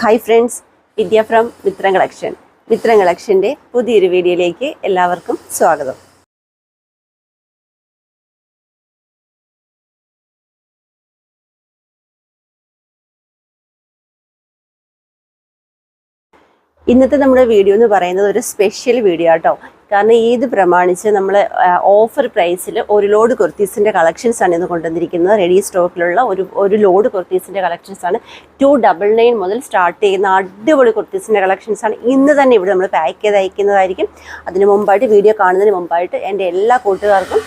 Hi friends Vidya from Mithram collection Mithram കളക്ഷന്റെ പുതിയൊരു വീഡിയോയിലേക്ക് എല്ലാവർക്കും സ്വാഗതം. ഇന്നത്തെ നമ്മുടെ വീഡിയോ എന്ന് പറയുന്നത് ഒരു സ്പെഷ്യൽ വീഡിയോ ആട്ടോ. കാരണം ഈദ് പ്രമാണിച്ച് നമ്മൾ ഓഫർ പ്രൈസിൽ ഒരു ലോഡ് കുർത്തീസിന്റെ കളക്ഷൻസ് ആണ് ഇന്ന് കൊണ്ടുവന്നിരിക്കുന്നത്. റെഡി സ്റ്റോക്കിലുള്ള ഒരു ഒരു ലോഡ് കുർത്തീസിന്റെ കളക്ഷൻസ് ആണ്. ടു ഡബിൾ നയൻ മുതൽ സ്റ്റാർട്ട് ചെയ്യുന്ന അടിപൊളി കുർത്തീസിന്റെ കളക്ഷൻസ് ആണ് ഇന്ന് തന്നെ ഇവിടെ നമ്മൾ പാക്ക് ചെയ്ത് അയക്കുന്നതായിരിക്കും. അതിന് മുമ്പായിട്ട് വീഡിയോ കാണുന്നതിന് മുമ്പായിട്ട് എന്റെ എല്ലാ കൂട്ടുകാർക്കും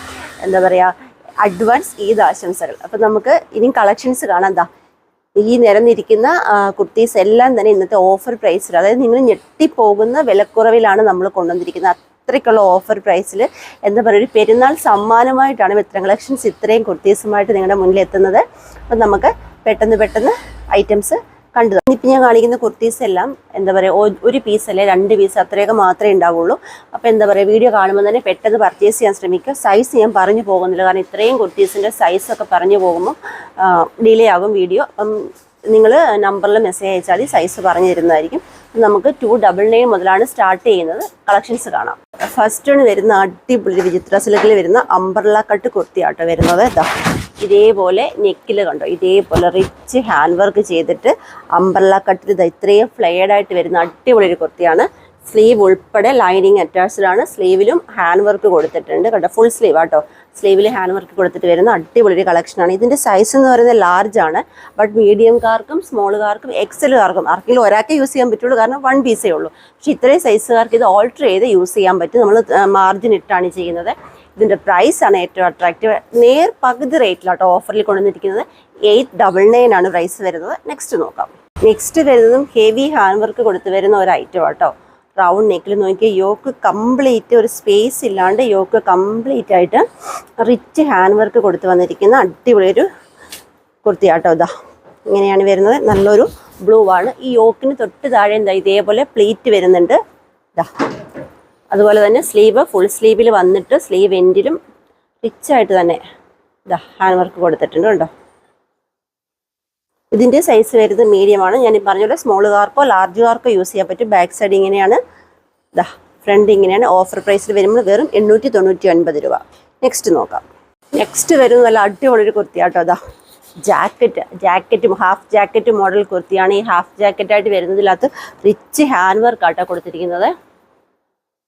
എന്താ പറയുക അഡ്വാൻസ് ഈദ് ആശംസകൾ. അപ്പം നമുക്ക് ഇനി കളക്ഷൻസ് കാണാം എന്താ ഈ നിരന്നിരിക്കുന്ന കുർത്തീസ് എല്ലാം തന്നെ ഇന്നത്തെ ഓഫർ പ്രൈസിൽ അതായത് നിങ്ങൾ ഞെട്ടിപ്പോകുന്ന വിലക്കുറവിലാണ് നമ്മൾ കൊണ്ടുവന്നിരിക്കുന്നത്. അത്രയ്ക്കുള്ള ഓഫർ പ്രൈസിൽ എന്താ പറയുക ഒരു പെരുന്നാൾ സമ്മാനമായിട്ടാണ് മിത്രം കളക്ഷൻസ് ഇത്രയും കുർത്തീസുമായിട്ട് നിങ്ങളുടെ മുന്നിൽ എത്തുന്നത് അപ്പം നമുക്ക് പെട്ടെന്ന് പെട്ടെന്ന് ഐറ്റംസ് കണ്ടു ഇപ്പം ഞാൻ കാണിക്കുന്ന കുർത്തീസ് എല്ലാം എന്താ പറയുക ഒരു പീസ് അല്ലെ രണ്ട് പീസ് അത്രയൊക്കെ മാത്രമേ ഉണ്ടാവുള്ളൂ. അപ്പോൾ എന്താ പറയുക വീഡിയോ കാണുമ്പോൾ തന്നെ പെട്ടെന്ന് പർച്ചേസ് ചെയ്യാൻ ശ്രമിക്കുക. സൈസ് ഞാൻ പറഞ്ഞു പോകുന്നില്ല കാരണം ഇത്രയും കുർത്തീസിന്റെ സൈസൊക്കെ പറഞ്ഞു പോകുമ്പോൾ ഡിലേ ആകും വീഡിയോ അപ്പം നിങ്ങൾ നമ്പറിൽ മെസ്സേജ് അയച്ചാൽ സൈസ് പറഞ്ഞു തരുന്നതായിരിക്കും നമുക്ക് ടു ഡബിൾ നയൻ മുതലാണ് സ്റ്റാർട്ട് ചെയ്യുന്നത്. കളക്ഷൻസ് കാണാം. ഫസ്റ്റ് ആണ് വരുന്ന അടിപൊളി വിചിത്ര സിലക്കിൽ വരുന്ന അംബർല കട്ട് കുർത്തിയാട്ടോ വരുന്നത് ഇതാ ഇതേപോലെ നെക്കിൽ കണ്ടോ? ഇതേപോലെ റിച്ച് ഹാൻഡ് വർക്ക് ചെയ്തിട്ട് അംബർല കട്ടിൽ ഇത് ഇത്രയും ഫ്ലെയർഡ് ആയിട്ട് വരുന്ന അടിപൊളി ഒരു കുർത്തിയാണ്. സ്ലീവ് ഉൾപ്പെടെ ലൈനിങ് അറ്റാച്ച്ഡ് ആണ്. സ്ലീവിലും ഹാൻഡ് വർക്ക് കൊടുത്തിട്ടുണ്ട്. കേട്ടോ ഫുൾ സ്ലീവ് ആട്ടോ. സ്ലീവിൽ ഹാൻഡ് വർക്ക് കൊടുത്തിട്ട് വരുന്ന അടിപൊളി ഒരു കളക്ഷനാണ് ഇതിന്റെ സൈസ് എന്ന് പറയുന്നത് ലാർജ് ആണ്. ബട്ട് മീഡിയംകാർക്കും സ്മോളുകാർക്കും എക്സലുകാർക്കും ആർക്കെങ്കിലും ഒരാൾക്കേ യൂസ് ചെയ്യാൻ പറ്റുള്ളൂ. കാരണം വൺ പീസേ ഉള്ളൂ. പക്ഷേ ഇത്രയും സൈസുകാർക്ക് ഇത് ഓൾട്ടർ ചെയ്ത് യൂസ് ചെയ്യാൻ പറ്റും. നമ്മൾ മാർജിൻ ഇട്ടാണ് ചെയ്യുന്നത്. ഇതിന്റെ പ്രൈസ് ആണ് ഏറ്റവും അട്രാക്റ്റീവ് നേർ പകുതി റേറ്റിലാട്ടോ ഓഫറിൽ കൊണ്ടുവന്നിരിക്കുന്നത്. എയ്റ്റ് ഡബിൾ നയൻ ആണ് പ്രൈസ് വരുന്നത്. നെക്സ്റ്റ് നോക്കാം. നെക്സ്റ്റ് വരുന്നതും ഹെവി ഹാൻഡ് വർക്ക് കൊടുത്ത് വരുന്ന ഒരു ഐറ്റം ആട്ടോ. റൗണ്ട് നെക്കിൽ നോക്കിയാൽ യോക്ക് കംപ്ലീറ്റ് ഒരു സ്പേസ് ഇല്ലാണ്ട് യോക്ക് കംപ്ലീറ്റ് ആയിട്ട് റിച്ച് ഹാൻഡ് വർക്ക് കൊടുത്തു വന്നിരിക്കുന്ന അടിപൊളി ഒരു കുർത്തിയാട്ടോ ഇതാ. ഇങ്ങനെയാണ് വരുന്നത്. നല്ലൊരു ബ്ലൂ ആണ്. ഈ യോക്കിന് തൊട്ട് താഴെ എന്താ ഇതേപോലെ പ്ലേറ്റ് വരുന്നുണ്ട്. ഇതാ. അതുപോലെ തന്നെ സ്ലീവ് ഫുൾ സ്ലീവിൽ വന്നിട്ട് സ്ലീവ് എൻഡിലും റിച്ചായിട്ട് തന്നെ ഇതാ ഹാൻഡ് വർക്ക് കൊടുത്തിട്ടുണ്ട് കേട്ടോ. ഇതിന്റെ സൈസ് വരുന്നത് മീഡിയമാണ് ഞാൻ ഈ പറഞ്ഞ പോലെ ലാർജ് കാർക്കോ യൂസ് ചെയ്യാൻ പറ്റും. ബാക്ക് സൈഡ് ഇങ്ങനെയാണ്. ദാ ഫ്രണ്ട് ഇങ്ങനെയാണ്. ഓഫർ പ്രൈസിൽ വരുമ്പോൾ വെറും എണ്ണൂറ്റി തൊണ്ണൂറ്റി ഒൻപത് രൂപ. നെക്സ്റ്റ് നോക്കാം. നെക്സ്റ്റ് വരുന്നത് നല്ല അടിപൊളി ഒരു കുർത്തിയാട്ടോ അതാ ജാക്കറ്റ് ജാക്കറ്റും ഹാഫ് ജാക്കറ്റ് മോഡൽ കുർത്തിയാണ്. ഈ ഹാഫ് ജാക്കറ്റായിട്ട് വരുന്നതിനകത്ത് റിച്ച് ഹാൻഡ് വർക്ക് ആട്ടോ കൊടുത്തിരിക്കുന്നത്.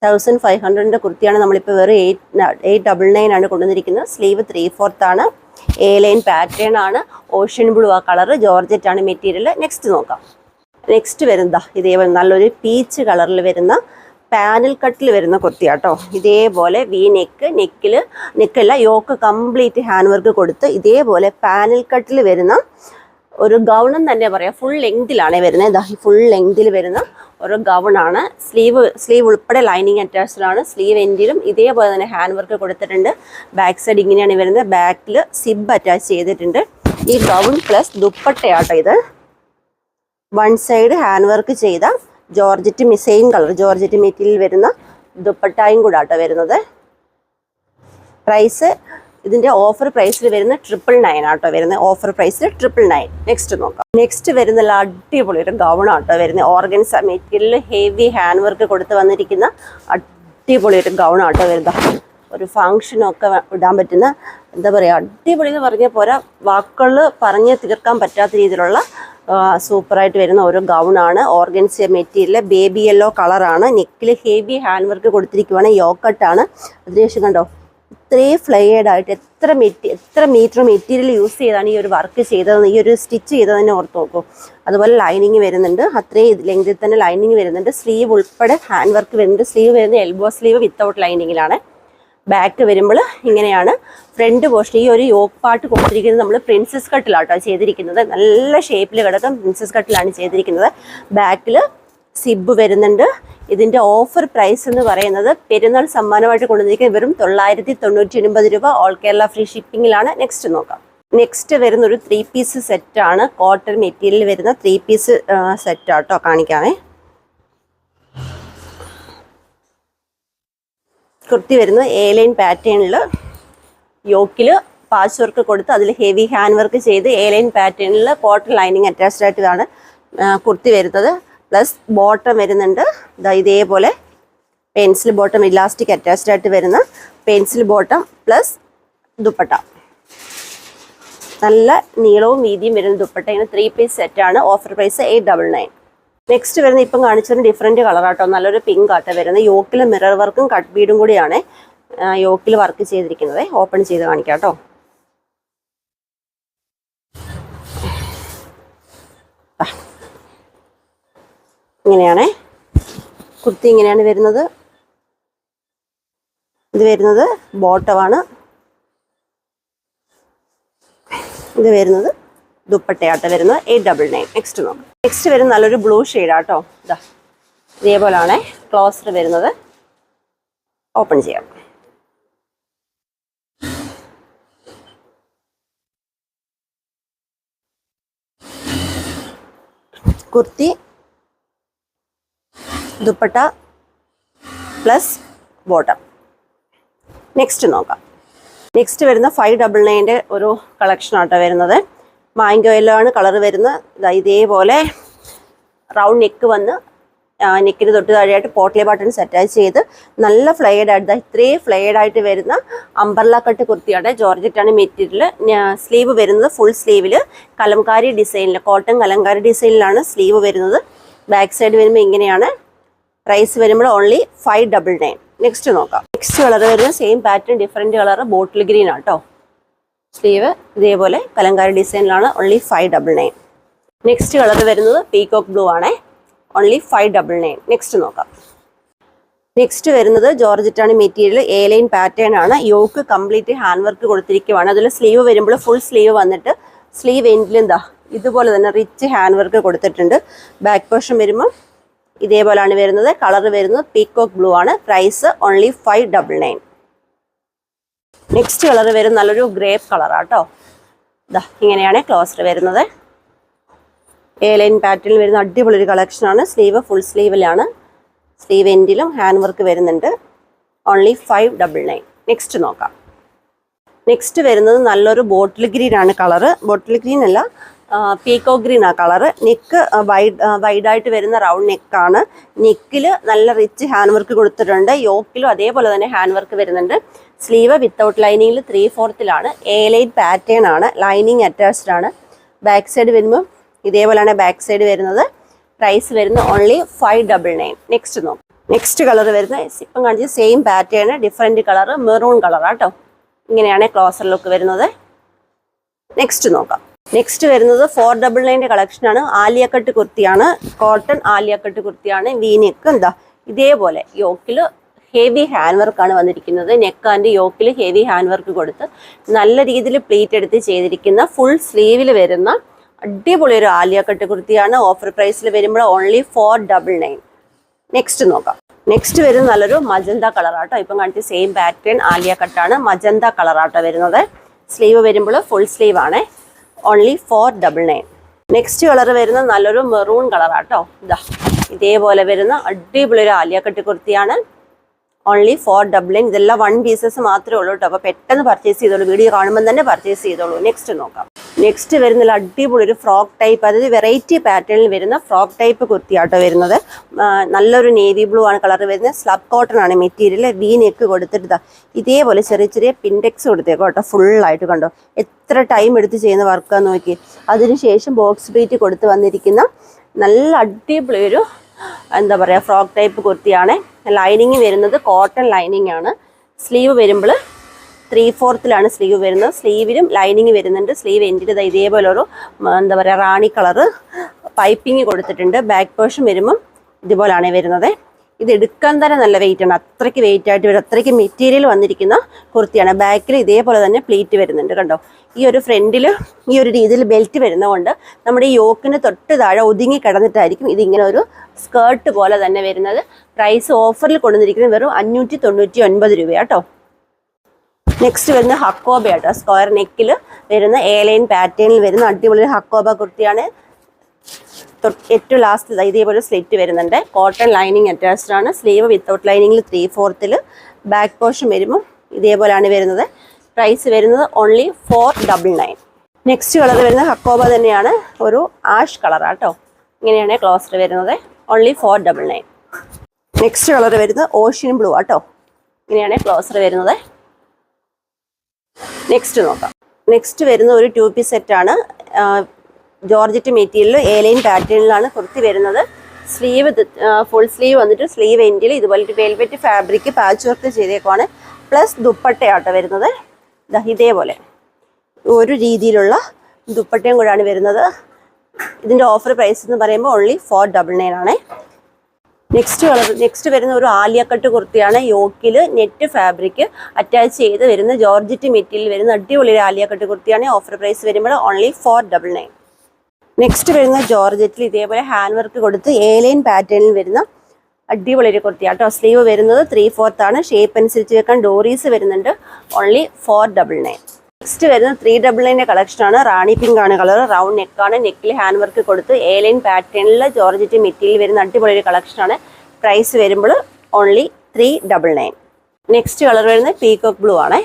തൗസൻഡ് ഫൈവ് ഹൺഡ്രഡിന്റെ കുർത്തിയാണ് നമ്മളിപ്പോൾ വെറും എയ്റ്റ് എയ്റ്റ് ഡബിൾ നയൻ ആണ് കൊണ്ടുവന്നിരിക്കുന്നത്. സ്ലീവ് ത്രീ ഫോർത്ത് ആണ്. എ ലൈൻ പാറ്റേൺ ആണ്. ഓഷ്യൻ ബ്ലൂ ആ കളറ് ജോർജറ്റ് ആണ് മെറ്റീരിയൽ നെക്സ്റ്റ് നോക്കാം. നെക്സ്റ്റ് വരുന്നതാ. ഇതേപോലെ നല്ലൊരു പീച്ച് കളറിൽ വരുന്ന പാനൽ കട്ടിൽ വരുന്ന കുർത്തിയാട്ടോ ഇതേപോലെ വി നെക്ക് നെക്കിൽ നെക്കല്ല യോക്ക് കംപ്ലീറ്റ് ഹാൻഡ് വർക്ക് കൊടുത്ത് ഇതേപോലെ പാനൽ കട്ടിൽ വരുന്ന ഒരു ഗൗൺ തന്നെ പറയാം. ഫുൾ ലെങ്തിലാണ് വരുന്നത്. ഇതാ ഫുൾ ലെങ്തിൽ വരുന്ന ഒരു ഗൗണാണ് സ്ലീവ് സ്ലീവ് ഉൾപ്പെടെ ലൈനിങ് അറ്റാച്ച്ഡ് ആണ്. സ്ലീവ് എൻഡിലും ഇതേപോലെ തന്നെ ഹാൻഡ് വർക്ക് കൊടുത്തിട്ടുണ്ട്. ബാക്ക് സൈഡ് ഇങ്ങനെയാണ് വരുന്നത്. ബാക്കിൽ സിബ് അറ്റാച്ച് ചെയ്തിട്ടുണ്ട്. ഈ ഗൗൺ പ്ലസ് ദുപ്പട്ടയാട്ടോ ഇത്. വൺ സൈഡ് ഹാൻഡ് വർക്ക് ചെയ്ത ജോർജറ്റ് മിസൈൻ കളർ ജോർജറ്റ് മെറ്റീരിയൽ വരുന്ന ദുപ്പട്ടായും കൂടാട്ടോ വരുന്നത്. പ്രൈസ് ഇതിന്റെ ഓഫർ പ്രൈസിൽ വരുന്ന ട്രിപ്പിൾ നയൻ ആട്ടോ വരുന്നത് ഓഫർ പ്രൈസിൽ ട്രിപ്പിൾ നയൻ നെക്സ്റ്റ് നോക്കാം. നെക്സ്റ്റ് വരുന്ന അടിപൊളി ഒരു ഗൗൺ ആട്ടോ വരുന്നത് organza material heavy hand work കൊടുത്ത് വന്നിരിക്കുന്ന അടിപൊളി ഒരു ഗൗൺ ആട്ടോ വരുന്നത് ഒരു ഫങ്ഷനൊക്കെ ഇടാൻ പറ്റുന്ന എന്താ പറയുക അടിപൊളി എന്ന് പറഞ്ഞാൽ പോരാ വാക്കുകൾ പറഞ്ഞ് തീർക്കാൻ പറ്റാത്ത രീതിയിലുള്ള സൂപ്പറായിട്ട് വരുന്ന ഒരു ഗൗണാണ് ഓർഗൻസിയ മെറ്റീരിയൽ ബേബി യെല്ലോ കളറാണ് നെക്കിൽ ഹെവി ഹാൻഡ് വർക്ക് കൊടുത്തിരിക്കുവാണ്. യോക്കട്ടാണ് അതിനുശേഷം കണ്ടോ ഇത്രയും ഫ്ലെയേഡ് ആയിട്ട് എത്ര മെറ്റി എത്ര മീറ്റർ മെറ്റീരിയൽ യൂസ് ചെയ്താണ് ഈ ഒരു വർക്ക് ചെയ്തത് ഈ ഒരു സ്റ്റിച്ച് ചെയ്തതെന്ന് ഓർത്ത് നോക്കൂ. അതുപോലെ ലൈനിങ് വരുന്നുണ്ട്. അത്രയും ലെങ്തിൽ തന്നെ ലൈനിങ് വരുന്നുണ്ട്. സ്ലീവ് ഉൾപ്പെടെ ഹാൻഡ് വർക്ക് വരുന്നുണ്ട് സ്ലീവ് വരുന്നത് എൽബോ സ്ലീവ് വിത്തൗട്ട് ലൈനിങ്ങിലാണ് ബാക്ക് വരുമ്പോൾ ഇങ്ങനെയാണ്. ഫ്രണ്ട് പോർഷൻ ഈ ഒരു യോക്ക് പാർട്ട് കൊടുത്തിരിക്കുന്നത് നമ്മൾ പ്രിൻസസ് കട്ടിലാണ് കട്ടിലാട്ടോ ചെയ്തിരിക്കുന്നത്. നല്ല ഷേപ്പിൽ കിടക്കും പ്രിൻസസ് കട്ടിലാണ് ചെയ്തിരിക്കുന്നത്. ബാക്കിൽ സിബ് വരുന്നുണ്ട്. ഇതിന്റെ ഓഫർ പ്രൈസ് എന്ന് പറയുന്നത് പെരുന്നാൾ സമ്മാനമായിട്ട് കൊണ്ടുവന്നിരിക്കുന്നത് വെറും തൊള്ളായിരത്തി തൊണ്ണൂറ്റി ഒൻപത് രൂപ ഓൾ കേരള ഫ്രീ ഷിപ്പിങ്ങിലാണ്. നെക്സ്റ്റ് നോക്കാം. നെക്സ്റ്റ് വരുന്ന ഒരു ത്രീ പീസ് സെറ്റാണ് കോട്ടൺ മെറ്റീരിയൽ വരുന്ന ത്രീ പീസ് സെറ്റ് ആട്ടോ കാണിക്കാമേ കുർത്തി വരുന്നത് എ ലൈൻ പാറ്റേണിൽ യോക്കിൽ പാച്ച് വർക്ക് കൊടുത്ത് അതിൽ ഹെവി ഹാൻഡ് വർക്ക് ചെയ്ത് എ ലൈൻ പാറ്റേണിൽ കോട്ടൺ ലൈനിങ് അറ്റാച്ച്ഡ് ആയിട്ടാണ് കുർത്തി വരുന്നത്. പ്ലസ് ബോട്ടം വരുന്നുണ്ട്. ഇതാ ഇതേപോലെ പെൻസിൽ ബോട്ടം ഇലാസ്റ്റിക് അറ്റാച്ച്ഡ് ആയിട്ട് വരുന്ന പെൻസിൽ ബോട്ടം പ്ലസ് ദുപ്പട്ട. നല്ല നീളവും വീതിയും വരുന്ന ദുപ്പട്ട. ഇങ്ങനെ ത്രീ പീസ് സെറ്റാണ് offer price eight double nine next വരുന്ന ഇപ്പം കാണിച്ചൊരു ഡിഫറെന്റ് കളറാട്ടോ നല്ലൊരു പിങ്ക് ആട്ടോ വരുന്നത്. യോക്കിൽ മിറർ വർക്കും കട്ട് ബീഡും കൂടിയാണ് യോക്കിൽ വർക്ക് ചെയ്തിരിക്കുന്നത്. ഓപ്പൺ ചെയ്ത് കാണിക്കാം കേട്ടോ. ഇങ്ങനെയാണ്. കുർത്തി ഇങ്ങനെയാണ് വരുന്നത്. ഇത് വരുന്നത് ബോട്ടമാണ് ഇത് വരുന്നത് ദുപ്പട്ടയാട്ട വരുന്നത് എയ്റ്റ് ഡബിൾ നയൻ നെക്സ്റ്റ് നോക്കാം. നെക്സ്റ്റ് വരുന്ന നല്ലൊരു ബ്ലൂ ഷെയ്ഡാട്ടോ ഇതാ ഇതേപോലാണ് ക്ലോസർ വരുന്നത്. ഓപ്പൺ ചെയ്യാം. Kurti dupatta plus bottom next നോക്കാം. നെക്സ്റ്റ് വരുന്ന ഫൈവ് ഡബിൾ നയന്റെ ഒരു കളക്ഷൻ ആട്ടോ വരുന്നത്. മാങ്കോ യെല്ലോ ആണ് കളർ വരുന്നത്. ഇതാ ഇതേപോലെ റൗണ്ട് നെക്ക് വന്ന് നെക്കിന് തൊട്ട് താഴെയായിട്ട് പോട്ട്ലി ബട്ടൺസ് അറ്റാച്ച് ചെയ്ത് നല്ല ഫ്ലെയർഡ് ആയിട്ട് ഇത്രയും ഫ്ലെയർഡ് ആയിട്ട് വരുന്ന അമ്പർല കട്ട് കുർത്തിയാണ് ജോർജറ്റാണ് മെറ്റീരിയൽ സ്ലീവ് വരുന്നത് ഫുൾ സ്ലീവിൽ കലംകാരി ഡിസൈനിൽ കോട്ടൺ കലംകാരി ഡിസൈനിലാണ് സ്ലീവ് വരുന്നത്. ബാക്ക് സൈഡ് വരുമ്പോൾ ഇങ്ങനെയാണ്. പ്രൈസ് വരുമ്പോൾ only five double nine next നോക്കാം. നെക്സ്റ്റ് കളർ വരുന്നത് same pattern different colour bottle green ആട്ടോ സ്ലീവ് ഇതേപോലെ Kalamkari ഡിസൈനിലാണ് only five double nine next colour വരുന്നത് പീകോക്ക് ബ്ലൂ ആണ്. Only five double nine next നോക്കാം. നെക്സ്റ്റ് വരുന്നത് ജോർജറ്റാണ് മെറ്റീരിയൽ എ ലൈൻ പാറ്റേൺ ആണ്. യോക്ക് കംപ്ലീറ്റ് ഹാൻഡ് വർക്ക് കൊടുത്തിരിക്കുവാണ്. അതിൽ സ്ലീവ് വരുമ്പോൾ ഫുൾ സ്ലീവ് വന്നിട്ട് സ്ലീവ് എൻഡിലെന്താ ഇതുപോലെ തന്നെ റിച്ച് ഹാൻഡ് വർക്ക് കൊടുത്തിട്ടുണ്ട്. ബാക്ക് പോർഷൻ വരുമ്പോൾ ഇതേപോലെയാണ് വരുന്നത്. കളർ വരുന്നത് പീക്കോക്ക് ബ്ലൂ ആണ്. Price only five double nine next colour വരും നല്ലൊരു ഗ്രേപ്പ് കളറാട്ടോ. ഇതാ ഇങ്ങനെയാണ് ക്ലോസർ വരുന്നത്. എ ലൈൻ പാറ്റേണിൽ വരുന്ന അടിപൊളി ഒരു കളക്ഷനാണ് സ്ലീവ് ഫുൾ സ്ലീവിലാണ്. സ്ലീവ് എൻഡിലും ഹാൻഡ് വർക്ക് വരുന്നുണ്ട്. Only five double nine next നോക്കാം. നെക്സ്റ്റ് വരുന്നത് നല്ലൊരു ബോട്ടിൽ ഗ്രീൻ ആണ് കളറ്. ബോട്ടിൽ ഗ്രീൻ അല്ല പീക്കോ ഗ്രീൻ ആ കളറ് നെക്ക് വൈഡ് വൈഡായിട്ട് വരുന്ന റൗണ്ട് നെക്കാണ് നെക്കിൽ നല്ല റിച്ച് ഹാൻഡ് വർക്ക് കൊടുത്തിട്ടുണ്ട്. യോക്കിലും അതേപോലെ തന്നെ ഹാൻഡ് വർക്ക് വരുന്നുണ്ട്. സ്ലീവ് വിത്തൗട്ട് ലൈനിങ്ങിൽ ത്രീ ഫോർത്തിലാണ് എ ലൈറ്റ് പാറ്റേൺ ആണ്. ലൈനിങ് അറ്റാച്ച്ഡ് ആണ്. ബാക്ക് സൈഡ് വരുമ്പോൾ ഇതേപോലെയാണ് ബാക്ക് സൈഡ് വരുന്നത്. പ്രൈസ് വരുന്ന only five double nine next നോക്കാം. നെക്സ്റ്റ് കളർ വരുന്ന ഇപ്പം കാണിച്ച same pattern different colour maroon കളറാട്ടോ ഇങ്ങനെയാണ് ക്ലോസർ ലുക്ക് വരുന്നത്. നെക്സ്റ്റ് നോക്കാം. നെക്സ്റ്റ് വരുന്നത് ഫോർ ഡബിൾ നയന്റെ കളക്ഷനാണ് ആലിയക്കട്ട് കുർത്തിയാണ്. കോട്ടൺ ആലിയക്കട്ട് കുർത്തിയാണ്. വീനെക്ക് എന്താ? ഇതേപോലെ യോക്കിൽ ഹെവി ഹാൻഡ് വർക്കാണ് വന്നിരിക്കുന്നത്. നെക്ക് ആൻഡ് യോക്കിൽ ഹെവി ഹാൻഡ് വർക്ക് കൊടുത്ത് നല്ല രീതിയിൽ പ്ലേറ്റ് എടുത്ത് ചെയ്തിരിക്കുന്ന ഫുൾ സ്ലീവിൽ വരുന്ന അടിപൊളി ഒരു ആലിയക്കട്ട് കുർത്തിയാണ്. ഓഫർ പ്രൈസിൽ വരുമ്പോൾ only four double nine next നോക്കാം. നെക്സ്റ്റ് വരുന്ന നല്ലൊരു മജന്ത കളറാട്ടോ ഇപ്പം കാണിച്ച സെയിം പാറ്റേൺ ആലിയ കട്ടാണ് മജന്ത കളറാട്ടോ വരുന്നത്. സ്ലീവ് വരുമ്പോൾ ഫുൾ സ്ലീവ് ആണ്. Only four double nine next colour വരുന്നത് നല്ലൊരു മെറൂൺ കളറാട്ടോ ഇതാ ഇതേപോലെ വരുന്ന അടിപൊളി ഒരു ആലിയ കട്ട് കുർത്തിയാണ്. ഓൺലി ഫോർ ഡബിൾ നയൻ ഇതെല്ലാം വൺ പീസസ് മാത്രമേ ഉള്ളൂ കേട്ടോ. അപ്പോൾ പെട്ടെന്ന് പർച്ചേസ് ചെയ്തോളൂ. വീഡിയോ കാണുമ്പോൾ തന്നെ പർച്ചേസ് ചെയ്തോളൂ. നെക്സ്റ്റ് നോക്കാം. നെക്സ്റ്റ് വരുന്ന അടിപൊളി ഒരു ഫ്രോക്ക് ടൈപ്പ് അതായത് വെറൈറ്റി പാറ്റേണിൽ വരുന്ന ഫ്രോക്ക് ടൈപ്പ് കുർത്തിയാട്ടോ വരുന്നത്. നല്ലൊരു നേവി ബ്ലൂ ആണ് കളർ വരുന്നത്. സ്ലബ് കോട്ടൺ ആണ് മെറ്റീരിയൽ വി നെക്ക് കൊടുത്തിട്ട് ഇതേപോലെ ചെറിയ ചെറിയ പിൻഡെക്സ് കൊടുത്തേക്കോ കേട്ടോ. ഫുള്ളായിട്ട് കണ്ടോ. എത്ര ടൈം എടുത്ത് ചെയ്യുന്ന വർക്കാന്ന് നോക്കി അതിനുശേഷം ബോക്സ് ബീറ്റ് കൊടുത്ത് വന്നിരിക്കുന്ന നല്ല അടിപൊളി ഒരു എന്താ പറയുക ഫ്രോക്ക് ടൈപ്പ് കുർത്തിയാണ്. ലൈനിങ് വരുന്നത് കോട്ടൺ ലൈനിങ് ആണ്. സ്ലീവ് വരുമ്പോൾ ത്രീ ഫോർത്തിലാണ് സ്ലീവ് വരുന്നത്. സ്ലീവിലും ലൈനിങ് വരുന്നുണ്ട്. സ്ലീവ് എൻഡിൽ ഇതേപോലെ ഒരു എന്താ പറയുക റാണി കളറ് പൈപ്പിങ് കൊടുത്തിട്ടുണ്ട്. ബാക്ക് പോർഷൻ വരുമ്പം ഇതുപോലാണ് വരുന്നത്. ഇത് എടുക്കാൻ തന്നെ നല്ല വെയിറ്റ് ആണ്. അത്രയ്ക്ക് വെയിറ്റ് ആയിട്ട് വരും. അത്രയ്ക്ക് മെറ്റീരിയൽ വന്നിരിക്കുന്ന കുർത്തിയാണ്. ബാക്കിൽ ഇതേപോലെ തന്നെ പ്ലീറ്റ് വരുന്നുണ്ട് കണ്ടോ? ഈ ഒരു ഫ്രണ്ടിൽ ഈ ഒരു രീതിയിൽ ബെൽറ്റ് വരുന്നതുകൊണ്ട് നമ്മുടെ ഈ യോക്കിന് തൊട്ട് താഴെ ഒതുങ്ങി കിടന്നിട്ടായിരിക്കും ഇതിങ്ങനെ ഒരു സ്കേർട്ട് പോലെ തന്നെ വരുന്നത്. പ്രൈസ് ഓഫറിൽ കൊണ്ടുവന്നിരിക്കുന്നത് വെറും അഞ്ഞൂറ്റി തൊണ്ണൂറ്റി ഒൻപത് രൂപയാട്ടോ നെക്സ്റ്റ് വരുന്ന ഹക്കോബ ആട്ടോ സ്ക്വയർ നെക്കിൽ വരുന്ന എ ലൈൻ പാറ്റേണിൽ വരുന്ന അടിപൊളി ഹക്കോബ കുർത്തിയാണ്. ഏറ്റവും ലാസ്റ്റ് ഇതേപോലെ സ്ലിറ്റ് വരുന്നുണ്ട്. കോട്ടൺ ലൈനിങ് അറ്റാച്ച്ഡ് ആണ്. സ്ലീവ് വിത്തൗട്ട് ലൈനിങ്ങിൽ ത്രീ ഫോർത്തിൽ ബാക്ക് പോർഷൻ വരുമ്പോൾ ഇതേപോലെയാണ് വരുന്നത്. പ്രൈസ് വരുന്നത് only four double nine next colour വരുന്നത് ഹക്കോബ തന്നെയാണ്. ഒരു ആഷ് കളറാട്ടോ ഇങ്ങനെയാണ് ക്ലോസർ വരുന്നത്. Only four double nine next colour വരുന്നത് ഓഷ്യൻ ബ്ലൂ ആട്ടോ ഇങ്ങനെയാണ് ക്ലോസർ വരുന്നത്. നെക്സ്റ്റ് നോക്കാം. നെക്സ്റ്റ് വരുന്ന ഒരു ടു പീസ് സെറ്റാണ് ജോർജറ്റ് മെറ്റീരിയലിൽ ഏലൈൻ പാറ്റേണിലാണ് കുർത്തി വരുന്നത്. സ്ലീവ് ഫുൾ സ്ലീവ് വന്നിട്ട് സ്ലീവ് എൻഡിൽ ഇതുപോലെ വെൽവെറ്റ് ഫാബ്രിക് പാച്ച് വർക്ക് ചെയ്തേക്കുവാണ്. പ്ലസ് ദുപ്പട്ടയാട്ടോ വരുന്നത്. ഇതേപോലെ. ഒരു രീതിയിലുള്ള ദുപ്പട്ടയും കൂടെയാണ് വരുന്നത്. ഇതിന്റെ ഓഫർ പ്രൈസ് എന്ന് പറയുമ്പോൾ ഓൺലി ഫോർ ഡബിൾ നയൻ ആണ്. നെക്സ്റ്റ് കളർ നെക്സ്റ്റ് വരുന്ന ഒരു ആലിയക്കട്ട് കുർത്തിയാണ് യോക്കിൽ നെറ്റ് ഫാബ്രിക് അറ്റാച്ച് ചെയ്ത് വരുന്ന ജോർജറ്റ് മെറ്റീരിയൽ വരുന്ന അടിപൊളി ഒരു ആലിയക്കട്ട് കുർത്തിയാണ് ഓഫർ പ്രൈസ് വരുമ്പോൾ only four double nine next വരുന്ന ജോർജറ്റിൽ ഇതേപോലെ ഹാൻഡ് വർക്ക് കൊടുത്ത് ഏലൈൻ പാറ്റേണിൽ വരുന്ന അടിപൊളി ഒരു കുർത്തിയാണ് കേട്ടോ സ്ലീവ് വരുന്നത് ത്രീ ഫോർത്ത് ആണ്. ഷേപ്പ് അനുസരിച്ച് വെക്കാൻ ഡോറീസ് വരുന്നുണ്ട്. Only four double nine next വരുന്നത് ത്രീ ഡബിൾ നയന്റെ കളക്ഷനാണ് റാണി പിങ്ക് ആണ് കളർ റൗണ്ട് നെക്കാണ് നെക്കിൽ ഹാൻഡ് വർക്ക് കൊടുത്ത് ഏലൈൻ പാറ്റേണിൽ ജോർജറ്റ് മെറ്റീരിയൽ വരുന്ന അടിപൊളി ഒരു കളക്ഷനാണ് പ്രൈസ് വരുമ്പോൾ only three double nine next colour വരുന്നത് പീകോക്ക് ബ്ലൂ ആണ്.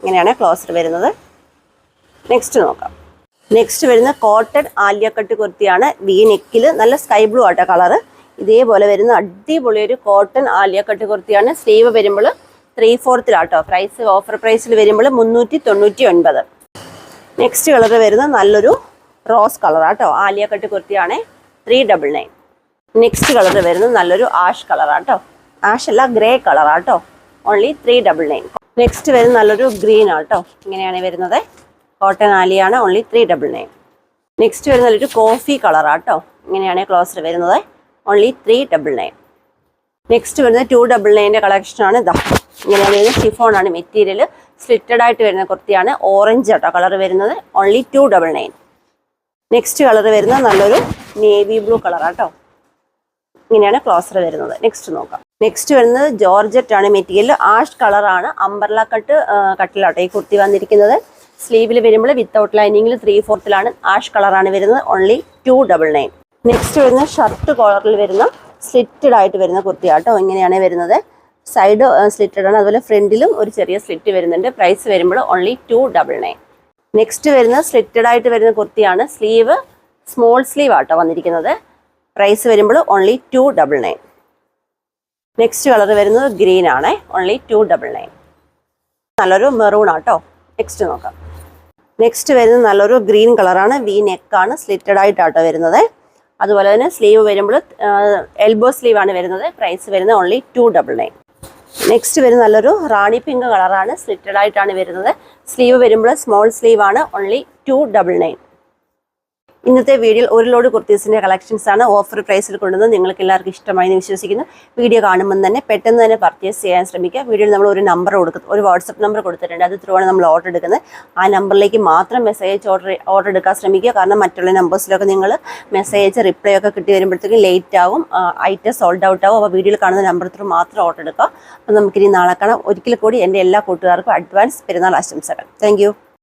ഇങ്ങനെയാണ് ക്ലോസർ വരുന്നത്. നെക്സ്റ്റ് നോക്കാം. നെക്സ്റ്റ് വരുന്ന കോട്ടൺ ആലിയക്കട്ട് കുർത്തിയാണ്. വി നെക്കിൽ നല്ല സ്കൈ ബ്ലൂ ആട്ടോ കളറ് ഇതേപോലെ വരുന്ന അടിപൊളി ഒരു കോട്ടൺ ആലിയക്കട്ട് കുർത്തിയാണ്. സ്ലീവ് വരുമ്പോൾ ത്രീ ഫോർത്തിലാട്ടോ പ്രൈസ് ഓഫർ പ്രൈസിൽ വരുമ്പോൾ മുന്നൂറ്റി തൊണ്ണൂറ്റി ഒൻപത് നെക്സ്റ്റ് കളർ വരുന്ന നല്ലൊരു റോസ് കളറാട്ടോ ആലിയക്കട്ട് കുർത്തിയാണ്. Three double nine next colour വരുന്നത് നല്ലൊരു ആഷ് കളറാട്ടോ ആഷ് അല്ല grey കളറാട്ടോ only three double nine next വരുന്ന നല്ലൊരു ഗ്രീൻ ആട്ടോ. ഇങ്ങനെയാണ് വരുന്നത്. Cotton ആലിയാണ് only three double nine next വരുന്നത് ഒരു കോഫി കളറാട്ടോ ഇങ്ങനെയാണ് ക്ലോസർ വരുന്നത്. Only three double nine next വരുന്നത് ടു ഡബിൾ നയന്റെ കളക്ഷനാണ് ഇതാ ഇങ്ങനെയാണ് വരുന്നത് ഷിഫോൺ ആണ് മെറ്റീരിയൽ സ്ലിറ്റഡ് ആയിട്ട് വരുന്ന കുർത്തിയാണ്. ഓറഞ്ച് ആട്ടോ കളർ വരുന്നത്. Only two double nine next colour വരുന്നത് നല്ലൊരു നേവി ബ്ലൂ കളറാട്ടോ ഇങ്ങനെയാണ് ക്ലോസർ വരുന്നത്. നെക്സ്റ്റ് നോക്കാം. നെക്സ്റ്റ് വരുന്നത് ജോർജറ്റ് ആണ്. മെറ്റീരിയൽ ആഷ് കളറാണ് അമ്പർല കട്ട് കട്ടിലാട്ടോ ഈ കുർത്തി വന്നിരിക്കുന്നത്. സ്ലീവിൽ വരുമ്പോൾ വിത്തൗട്ട് ലൈനിങ്ങിൽ ത്രീ ഫോർത്തിലാണ് ആഷ് കളറാണ് വരുന്നത്. Only two double nine next വരുന്ന ഷർട്ട് കോളറിൽ വരുന്ന സ്ലിറ്റഡ് ആയിട്ട് വരുന്ന കുർത്തിയാട്ടോ ഇങ്ങനെയാണ് വരുന്നത്. സൈഡ് സ്ലിറ്റഡ് ആണ്. അതുപോലെ ഫ്രണ്ടിലും ഒരു ചെറിയ സ്ലിറ്റ് വരുന്നുണ്ട്. പ്രൈസ് വരുമ്പോൾ only two double nine next വരുന്ന സ്ലിറ്റഡ് ആയിട്ട് വരുന്ന കുർത്തിയാണ് സ്ലീവ്. സ്മോൾ സ്ലീവ് ആട്ടോ വന്നിരിക്കുന്നത്. പ്രൈസ് വരുമ്പോൾ only two double nine next colour വരുന്നത് ഗ്രീൻ ആണ്. ഓൺലി ടു ഡബിൾ നയൻ നല്ലൊരു മെറൂൺ ആട്ടോ നെക്സ്റ്റ് നോക്കാം. നെക്സ്റ്റ് വരുന്നത് നല്ലൊരു ഗ്രീൻ കളറാണ് വി നെക്കാണ് സ്ലിറ്റഡ് ആയിട്ടാട്ടോ വരുന്നത്. അതുപോലെ തന്നെ സ്ലീവ് വരുമ്പോൾ എൽബോ സ്ലീവ് ആണ് വരുന്നത്. പ്രൈസ് വരുന്നത് only two double nine next വരുന്ന നല്ലൊരു റാണി പിങ്ക് കളറാണ് സ്ലിറ്റഡ് ആയിട്ടാണ് വരുന്നത്. സ്ലീവ് വരുമ്പോൾ സ്മോൾ സ്ലീവ് ആണ്. ഓൺലി ടു ഡബിൾ നയൻ ഇന്നത്തെ വീഡിയോയിൽ ഒരു ലോഡ് കുർത്തീസിന്റെ കളക്ഷൻസ് ആണ് ഓഫർ പ്രൈസിൽ കൊണ്ടുവന്നത്. നിങ്ങൾക്ക് എല്ലാവർക്കും ഇഷ്ടമായി എന്ന് വിശ്വസിക്കുന്നു. വീഡിയോ കാണുമ്പോൾ തന്നെ പെട്ടെന്ന് തന്നെ പർച്ചേസ് ചെയ്യാൻ ശ്രമിക്കുക. വീഡിയോയിൽ നമ്മൾ ഒരു നമ്പർ കൊടുക്കും ഒരു വാട്സപ്പ് നമ്പർ കൊടുത്തിട്ടുണ്ട്. അത് ത്രൂ ആണ് നമ്മൾ ഓർഡർ എടുക്കുന്നത്. ആ നമ്പറിലേക്ക് മാത്രം മെസ്സേജ് ഓർഡർ ഓർഡർ എടുക്കാൻ ശ്രമിക്കുക. കാരണം മറ്റുള്ള നമ്പേഴ്സിലൊക്കെ നിങ്ങൾ മെസ്സേജ് റിപ്ലൈ ഒക്കെ കിട്ടി വരുമ്പോഴത്തേക്കും ലേറ്റ് ആവും. ഐറ്റം സോൾഡ് ഔട്ട് ആവും. അപ്പോൾ വീഡിയോയിൽ കാണുന്ന നമ്പർ ത്രൂ മാത്രം ഓർഡർ എടുക്കുക. അപ്പോൾ നമുക്കിനി നാളെ കാണാം. ഒരിക്കൽ കൂടി എന്റെ എല്ലാ കൂട്ടുകാർക്കും അഡ്വാൻസ് പെരുന്നാൾ ആശംസകൾ. താങ്ക്